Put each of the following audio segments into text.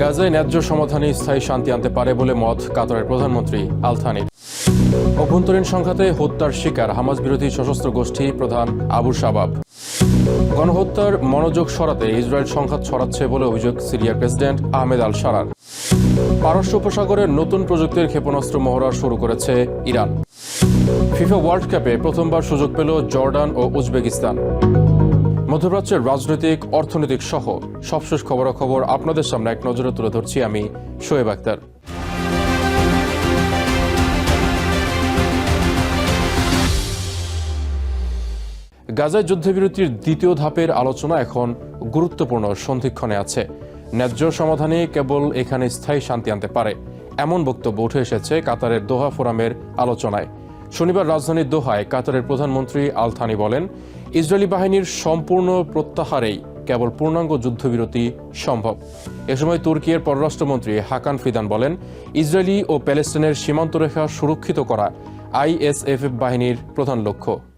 গাজায় ন্যায্য সমাধানে স্থায়ী শান্তি আনতে পারে বলে মত কাতারের প্রধানমন্ত্রী আলথানির অভ্যন্তরীণ সংঘাতে হত্যার শিকার হামাস বিরোধী সশস্ত্র গোষ্ঠী প্রধান আবু শাবাব। গণহত্যার মনোযোগ সরাতে ইসরায়েল সংঘাত ছড়াচ্ছে বলে অভিযোগ সিরিয়ার প্রেসিডেন্ট আহমেদ আল সারার পারস্য উপসাগরে নতুন প্রযুক্তির ক্ষেপণাস্ত্র মহড়া শুরু করেছে ইরান। ফিফা ওয়ার্ল্ড কাপে প্রথমবার সুযোগ পেল জর্ডান ও উজবেকিস্তান। মধ্যপ্রাচ্যের রাজনৈতিক, অর্থনৈতিক সহ সবশেষ খবরাখবর আপনাদের সামনে এক নজরে তুলে ধরছি আমি শোয়েব আক্তার। গাজায় যুদ্ধবিরতির দ্বিতীয় ধাপের আলোচনা এখন গুরুত্বপূর্ণ সন্ধিক্ষণে আছে। ন্যায্য সমাধানে কেবল এখানে স্থায়ী শান্তি আনতে পারে, এমন বক্তব্য উঠে এসেছে কাতারের দোহা ফোরামের আলোচনায়। শনিবার রাজধানীর দোহায় কাতারের প্রধানমন্ত্রী আলথানি বলেন ইসরায়েলি বাহিনীর সম্পূর্ণ প্রত্যাহারেই কেবল পূর্ণাঙ্গ যুদ্ধবিরতি সম্ভব। এ সময় তুর্কির পররাষ্ট্রমন্ত্রী হাকান ফিদান বলেন, ইসরায়েলি ও প্যালেস্টাইনের সীমান্তরেখা সুরক্ষিত করা আইএসএফ বাহিনীর প্রধান লক্ষ্য।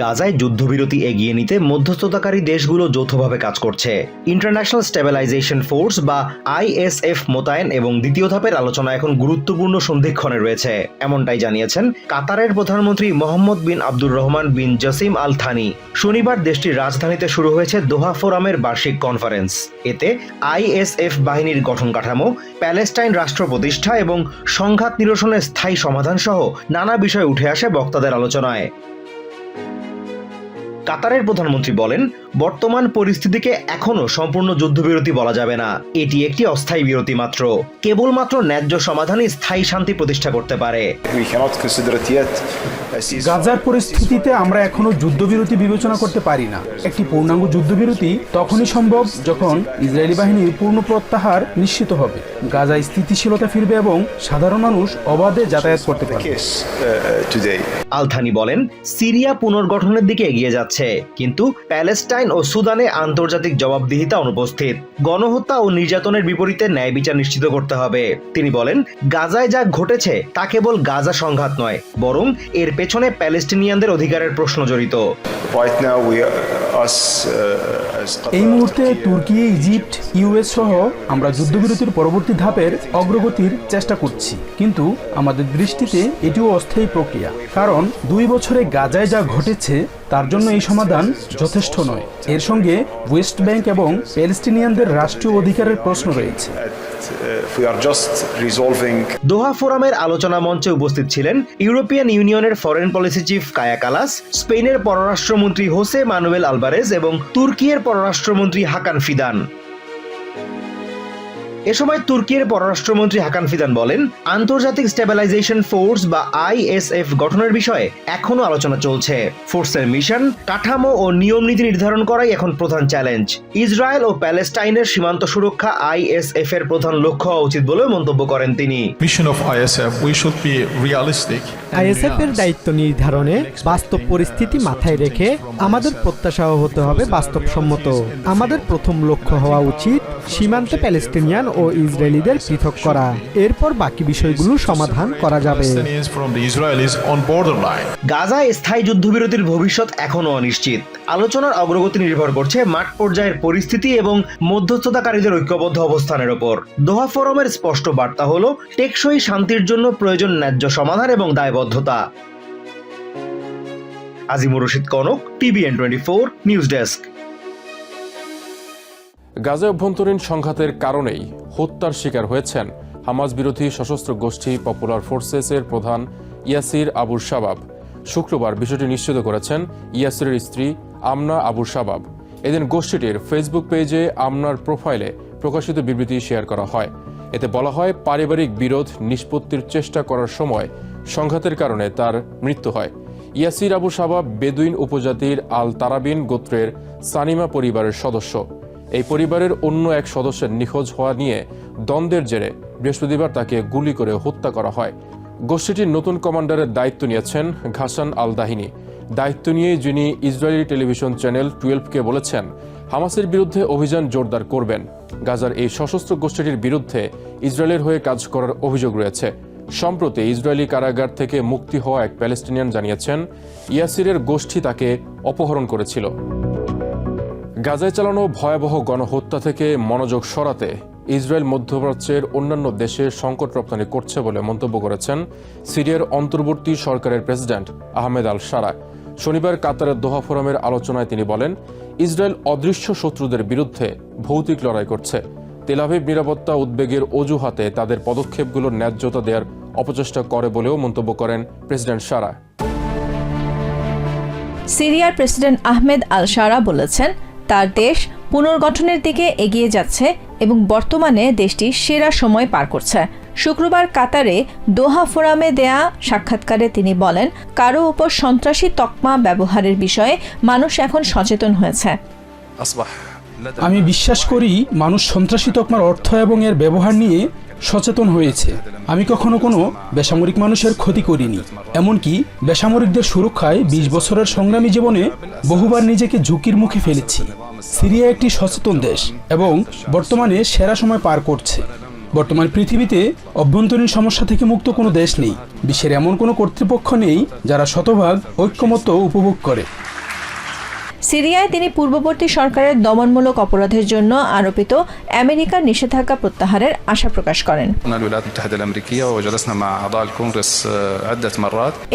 গাজায় যুদ্ধবিরতি এগিয়ে নিতে মধ্যস্থতাকারী দেশগুলো যৌথভাবে কাজ করছে। ইন্টারন্যাশনাল স্টেবিলাইজেশন ফোর্স বা আইএসএফ মোতায়েন এবং দ্বিতীয় ধাপের আলোচনা এখন গুরুত্বপূর্ণ সন্ধিক্ষণে রয়েছে। এমনটাই জানিয়েছেন কাতারের প্রধানমন্ত্রী Mohammed bin Abdur Rahman bin Jassim Al Thani. শনিবার দেশটির রাজধানীতে শুরু হয়েছে দোহা ফোরামের বার্ষিক কনফারেন্স। এতে আইএসএফ বাহিনীর গঠন কাঠামো, প্যালেস্টাইন রাষ্ট্র প্রতিষ্ঠা এবং সংঘাত নিরসনের স্থায়ী সমাধান সহ নানা বিষয় উঠে আসে বক্তাদের আলোচনায়। কাতারের প্রধানমন্ত্রী বলেন বর্তমান পরিস্থিতিকে এখনও সম্পূর্ণ যুদ্ধবিরতি বলা যাবে না। এটি একটি অস্থায়ী বিরতি মাত্র। কেবলমাত্র ন্যায্য সমাধানই স্থায়ী শান্তি প্রতিষ্ঠা করতে পারে. গাজার পরিস্থিতিতে আমরা এখনও যুদ্ধবিরতি বিবেচনা করতে পারি না। একটি পূর্ণাঙ্গ যুদ্ধবিরতি তখনই সম্ভব যখন ইসরায়েলি বাহিনীর পূর্ণ প্রত্যাহার নিশ্চিত হবে। গাজায় স্থিতিশীলতা ফিরবে এবং সাধারণ মানুষ অবাধে যাতায়াত করতে পারবে। Uh, uh. আলথানি বলেন সিরিয়া পুনর্গঠনের দিকে এগিয়ে যাচ্ছে। কিন্তু প্যালেস্টাইন ও সুদানে আন্তর্জাতিক জবাবদিহিতা অনুপস্থিত। গণহত্যা ও নির্যাতনের বিপরীতে ন্যায় বিচার নিশ্চিত করতে হবে। তিনি বলেন গাজায় যা ঘটেছে তা কেবল গাজা সংঘাত নয় বরং এর পেছনে প্যালেস্টিনিয়ানদের অধিকারের প্রশ্ন জড়িত। Uh, এই মুহূর্তে তুর্কি ইজিপ্ট ইউএস সহ আমরা যুদ্ধবিরতির পরবর্তী ধাপের অগ্রগতির চেষ্টা করছি। কিন্তু আমাদের দৃষ্টিতে এটিও অস্থায়ী প্রক্রিয়া। কারণ দুই বছরে গাজায় যা ঘটেছে তার জন্য এই সমাধান যথেষ্ট নয়। এর সঙ্গে ওয়েস্ট ব্যাংক এবং প্যালেস্টিনিয়ানদের রাষ্ট্রীয় অধিকারের প্রশ্ন রয়েছে। দোহা ফোরামের আলোচনা মঞ্চে উপস্থিত ছিলেন ইউরোপিয়ান ইউনিয়নের foreign policy chief Kaja Kallas স্পেনের পররাষ্ট্রমন্ত্রী হোসে মানুয়েল আলবারেজ এবং তুর্কিয়ের পররাষ্ট্রমন্ত্রী হাকান ফিদান। এ সময় তুর্কির পররাষ্ট্রমন্ত্রী হাকান ফিদান বলেন আন্তর্জাতিক স্টেবিলাইজেশন ফোর্স বা আইএসএফ গঠনের বিষয়ে এখনও আলোচনা চলছে। ফোর্সের মিশন কাঠামো ও নিয়ম নীতি নির্ধারণ করাই এখন প্রধান চ্যালেঞ্জ। ইসরায়েল ও প্যালেস্টাইনের সীমান্ত সুরক্ষা আইএসএফ এর প্রধান লক্ষ্য হওয়া উচিত বলেও মন্তব্য করেন তিনি। Mission of ISF, we should be realistic. ISF এর দায়িত্ব নির্ধারণে বাস্তব পরিস্থিতি মাথায় রেখে আমাদের প্রত্যাশাও হতে হবে বাস্তবসম্মত। আমাদের প্রথম লক্ষ্য হওয়া উচিত সীমান্তে প্যালেস্টিনিয়ান ও ইসরায়েলিদের পৃথক করা। এরপর বাকি বিষয়গুলো সমাধান করা যাবে. গাজায় স্থায়ী যুদ্ধবিরতির ভবিষ্যৎ এখনও অনিশ্চিত। আলোচনার অগ্রগতি নির্ভর করছে মাঠ পর্যায়ের পরিস্থিতি এবং মধ্যস্থতাকারীদের ঐক্যবদ্ধ অবস্থানের ওপর। দোহা ফোরামের স্পষ্ট বার্তা হল, টেকসই শান্তির জন্য প্রয়োজন ন্যায্য সমাধান এবং দায়বদ্ধতা। Azimur Rashid Konok, TVN twenty four, news desk. Gaza অভ্যন্তরীণ সংঘাতের কারণেই হত্যার শিকার হয়েছেন হামাজ বিরোধী সশস্ত্র গোষ্ঠী পপুলার ফোর্সেসের প্রধান ইয়াসির আবুর শাবাব। শুক্রবার বিষয়টি নিশ্চিত করেছেন ইয়াসিরের স্ত্রী আমনা আবুর শাবাব। এদিন গোষ্ঠীটির ফেসবুক পেজে আমনার প্রোফাইলে প্রকাশিত বিবৃতি শেয়ার করা হয়। এতে বলা হয়, পারিবারিক বিরোধ নিষ্পত্তির চেষ্টা করার সময় সংঘাতের কারণে তার মৃত্যু হয়। ইয়াসির আবু শাবাব বেদুইন উপজাতির আল তারাবিন গোত্রের সানিমা পরিবারের সদস্য। এই পরিবারের অন্য এক সদস্যের নিখোঁজ হওয়া নিয়ে দ্বন্দ্বের জেরে বৃহস্পতিবার তাকে গুলি করে হত্যা করা হয়। গোষ্ঠীটির নতুন কমান্ডারের দায়িত্ব নিয়েছেন ঘাসান আল দাহিনী দায়িত্ব নিয়ে যিনি ইসরায়েলি টেলিভিশন চ্যানেল টুয়েলভকে বলেছেন, হামাসের বিরুদ্ধে অভিযান জোরদার করবেন। গাজার এই সশস্ত্র গোষ্ঠীটির বিরুদ্ধে ইসরায়েলের হয়ে কাজ করার অভিযোগ রয়েছে। সম্প্রতি ইসরায়েলি কারাগার থেকে মুক্তি হওয়া এক প্যালেস্টিনিয়ান জানিয়েছেন, ইয়াসিরের গোষ্ঠী তাকে অপহরণ করেছিল। গাজায় চালানো ভয়াবহ গণহত্যা থেকে মনোযোগ সরাতে ইসরায়েল মধ্যপ্রাচ্যের অন্যান্য দেশে সংকট রপ্তানি করছে বলে মন্তব্য করেছেন সিরিয়ার অন্তর্বর্তী সরকারের প্রেসিডেন্ট আহমেদ আল সারা। শনিবার কাতারের দোহা ফোরামের আলোচনায় তিনি বলেন, ইসরায়েল অদৃশ্য শত্রুদের বিরুদ্ধে ভৌতিক লড়াই করছে। তেলাভিব নিরাপত্তা উদ্বেগের অজুহাতে তাদের পদক্ষেপগুলোর ন্যায্যতা দেওয়ার অপচেষ্টা করে বলেও মন্তব্য করেন প্রেসিডেন্ট সারা। সিরিয়ার প্রেসিডেন্ট আহমেদ আল সারা বলেছেন তার দেশ পুনর্গঠনের দিকে এগিয়ে যাচ্ছে এবং বর্তমানে দেশটি সেরা সময় পার করছে। শুক্রবার কাতারে দোহা ফোরামে দেয়া সাক্ষাৎকারে তিনি বলেন, কারও উপর সন্ত্রাসী তকমা ব্যবহারের বিষয়ে মানুষ এখন সচেতন হয়েছে। আমি বিশ্বাস করি মানুষ সন্ত্রাসী তকমার অর্থ এবং এর ব্যবহার নিয়ে সচেতন হয়েছে। আমি কখনো কোনো বেসামরিক মানুষের ক্ষতি করিনি। এমনকি বেসামরিকদের সুরক্ষায় বিশ বছরের সংগ্রামী জীবনে বহুবার নিজেকে ঝুঁকির মুখে ফেলেছি। সিরিয়া একটি সচেতন দেশ এবং বর্তমানে সেরা সময় পার করছে। বর্তমান পৃথিবীতে অভ্যন্তরীণ সমস্যা থেকে মুক্ত কোনো দেশ নেই। বিশ্বের এমন কোনো কর্তৃপক্ষ নেই যারা শতভাগ ঐক্যমত্য উপভোগ করে। সিরিয়ায় তিনি পূর্ববর্তী সরকারের দমনমূলক অপরাধের জন্য আরোপিত আমেরিকার নিষেধাজ্ঞা প্রত্যাহারের আশা প্রকাশ করেন।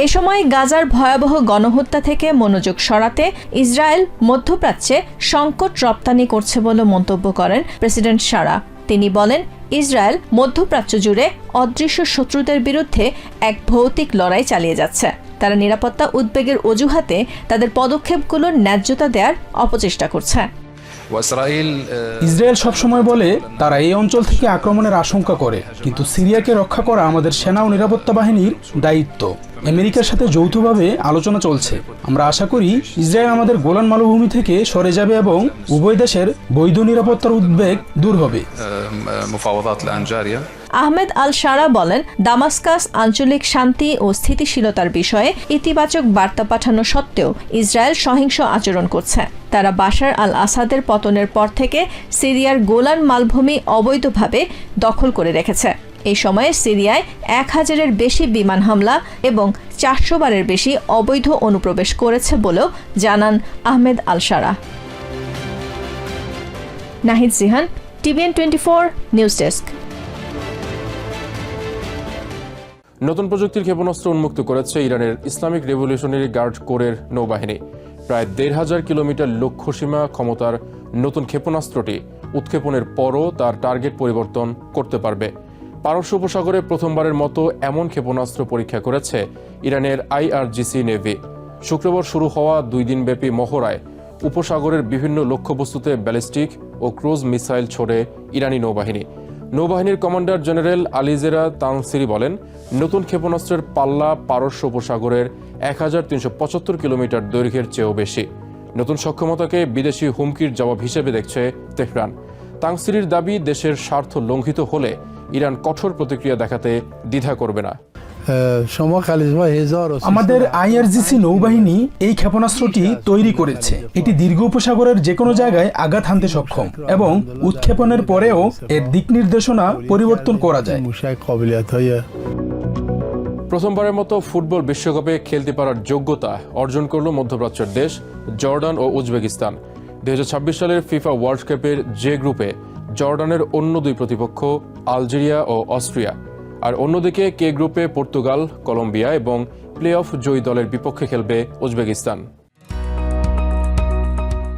এ সময় গাজার ভয়াবহ গণহত্যা থেকে মনোযোগ সরাতে ইসরায়েল মধ্যপ্রাচ্যে সংকট রপ্তানি করছে বলে মন্তব্য করেন প্রেসিডেন্ট সারা। তিনি বলেন ইসরায়েল মধ্যপ্রাচ্য জুড়ে অদৃশ্য শত্রুদের বিরুদ্ধে এক ভৌতিক লড়াই চালিয়ে যাচ্ছে। তারা নিরাপত্তা উদ্বেগের অজুহাতে তাদের পদক্ষেপগুলোর ন্যায্যতা দেওয়ার অপচেষ্টা করছে। ইসরায়েল সবসময় বলে তারা এই অঞ্চল থেকে আক্রমণের আশঙ্কা করে কিন্তু সিরিয়াকে রক্ষা করা আমাদের সেনা ও নিরাপত্তা বাহিনীর দায়িত্ব। আমেরিকার সাথে যৌথভাবে আলোচনা চলছে। আমরা আশা করি ইসরায়েল আমাদের গোলান মালভূমি থেকে সরে যাবে এবং উভয় দেশের বৈধ নিরাপত্তার উদ্বেগ দূর হবে। আহমেদ আল সারা বলেন, দামাস্কাস আঞ্চলিক শান্তি ও স্থিতিশীলতার বিষয়ে ইতিবাচক বার্তা পাঠানো সত্ত্বেও ইসরায়েল সহিংস আচরণ করছে। তারা বাশার আল আসাদের পতনের পর থেকে সিরিয়ার গোলান মালভূমি অবৈধভাবে দখল করে রেখেছে। এই সময়ে সিরিয়ায় এক হাজারের বেশি বিমান হামলা এবং চারশো বারের বেশি অবৈধ অনুপ্রবেশ করেছে বলেও জানান Ahmed Al Sharaa Nahid Jihan TVN twenty four news desk. নতুন প্রযুক্তির ক্ষেপণাস্ত্র উন্মুক্ত করেছে ইরানের ইসলামিক রেভলিউশনারি গার্ড কোরের নৌবাহিনী। প্রায় দেড় হাজার কিলোমিটার লক্ষ্যসীমা ক্ষমতার নতুন ক্ষেপণাস্ত্রটি উৎক্ষেপণের পরও তার টার্গেট পরিবর্তন করতে পারবে। পারস্য উপসাগরে প্রথমবারের মতো এমন ক্ষেপণাস্ত্র পরীক্ষা করেছে ইরানের আইআরজিসি নেভি। শুক্রবার শুরু হওয়া দুই দিনব্যাপী মহড়ায় উপসাগরের বিভিন্ন লক্ষ্যবস্তুতে ব্যালিস্টিক ও ক্রুজ মিসাইল ছোড়ে ইরানি নৌবাহিনী। নৌবাহিনীর কমান্ডার জেনারেল আলিজেরা তানসিরি বলেন, নতুন ক্ষেপণাস্ত্রের পাল্লা পারস্য উপসাগরের এক তিনশো পঁচাত্তর কিলোমিটার দৈর্ঘ্যের চেয়েও বেশি। নতুন সক্ষমতাকে বিদেশি হুমকির জবাব হিসেবে দেখছে তেহরান। তাংসিরির দাবি, দেশের স্বার্থ লঙ্ঘিত হলে ইরান কঠোর প্রতিক্রিয়া দেখাতে দ্বিধা করবে না। شما خلیزما هزار و আমাদের আইআরজিসি নৌবাহিনী এই ক্ষেপণাস্ত্রটি তৈরি করেছে এটি দীর্ঘ উপসাগরের যে কোনো জায়গায় আঘাত হানতে সক্ষম এবং উৎক্ষেপণের পরেও এর দিক নির্দেশনা পরিবর্তন করা যায় موشک قابلیت های প্রথমবারের মতো ফুটবল বিশ্বকাপে খেলতে পারার যোগ্যতা অর্জন করল মধ্যপ্রাচ্যের দেশ জর্ডান ও উজবেকিস্তান দুই সালের ফিফা ওয়ার্ল্ড কাপের যে গ্রুপে জর্ডানের অন্য দুই প্রতিপক্ষ আলজেরিয়া ও অস্ট্রিয়া আর অন্যদিকে কে গ্রুপে পর্তুগাল, কলম্বিয়া এবং প্লে অফ জয়ী দলের বিপক্ষে খেলবে উজবেকিস্তান।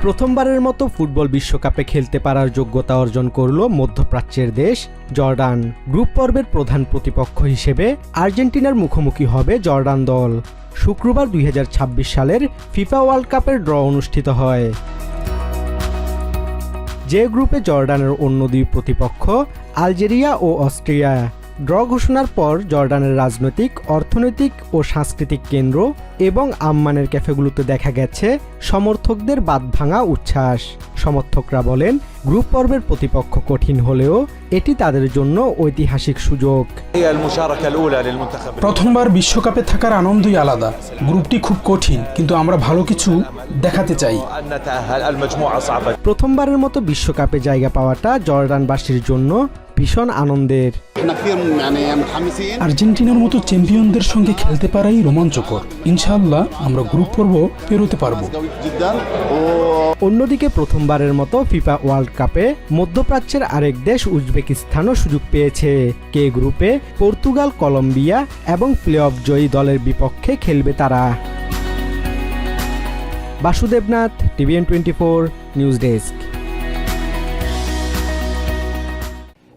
প্রথমবারের মতো ফুটবল বিশ্বকাপে খেলতে পারার যোগ্যতা অর্জন করল মধ্যপ্রাচ্যের দেশ জর্ডান। গ্রুপ পর্বের প্রধান প্রতিপক্ষ হিসেবে আর্জেন্টিনার মুখোমুখি হবে জর্ডান দল। শুক্রবার দুই হাজার ছাব্বিশ সালের ফিফা ওয়ার্ল্ড কাপের ড্র অনুষ্ঠিত হয়। যে গ্রুপে জর্ডানের অন্য দুই প্রতিপক্ষ আলজেরিয়া ও অস্ট্রিয়া। ড্র ঘোষণার পর জর্ডানের রাজনৈতিক অর্থনৈতিক ও সাংস্কৃতিক কেন্দ্র এবং আম্মানের ক্যাফেগুলোতে দেখা গেছে সমর্থকদের বাদ ভাঙা উচ্ছ্বাস। সমর্থকরা বলেন গ্রুপ পর্বের প্রতিপক্ষ কঠিন হলেও এটি তাদের জন্য ঐতিহাসিক সুযোগ। প্রথমবার বিশ্বকাপে থাকার আনন্দই আলাদা। গ্রুপটি খুব কঠিন কিন্তু আমরা ভালো কিছু দেখাতে চাই। প্রথমবারের মতো বিশ্বকাপে জায়গা পাওয়াটা জর্ডানবাসীর জন্য ভীষণ আনন্দের। আর্জেন্টিনার মতো চ্যাম্পিয়নদের সঙ্গে খেলতে পারাই রোমাঞ্চকর। ইনশাআল্লাহ আমরা গ্রুপ পর্ব পেরোতে পারব। অন্যদিকে প্রথমবারের মতো ফিফা ওয়ার্ল্ড কাপে মধ্যপ্রাচ্যের আরেক দেশ উজবেকিস্তানও সুযোগ পেয়েছে। কে গ্রুপে? পর্তুগাল কলম্বিয়া এবং প্লে অফ জয়ী দলের বিপক্ষে খেলবে তারা। Basudebnath TVN twenty four news desk.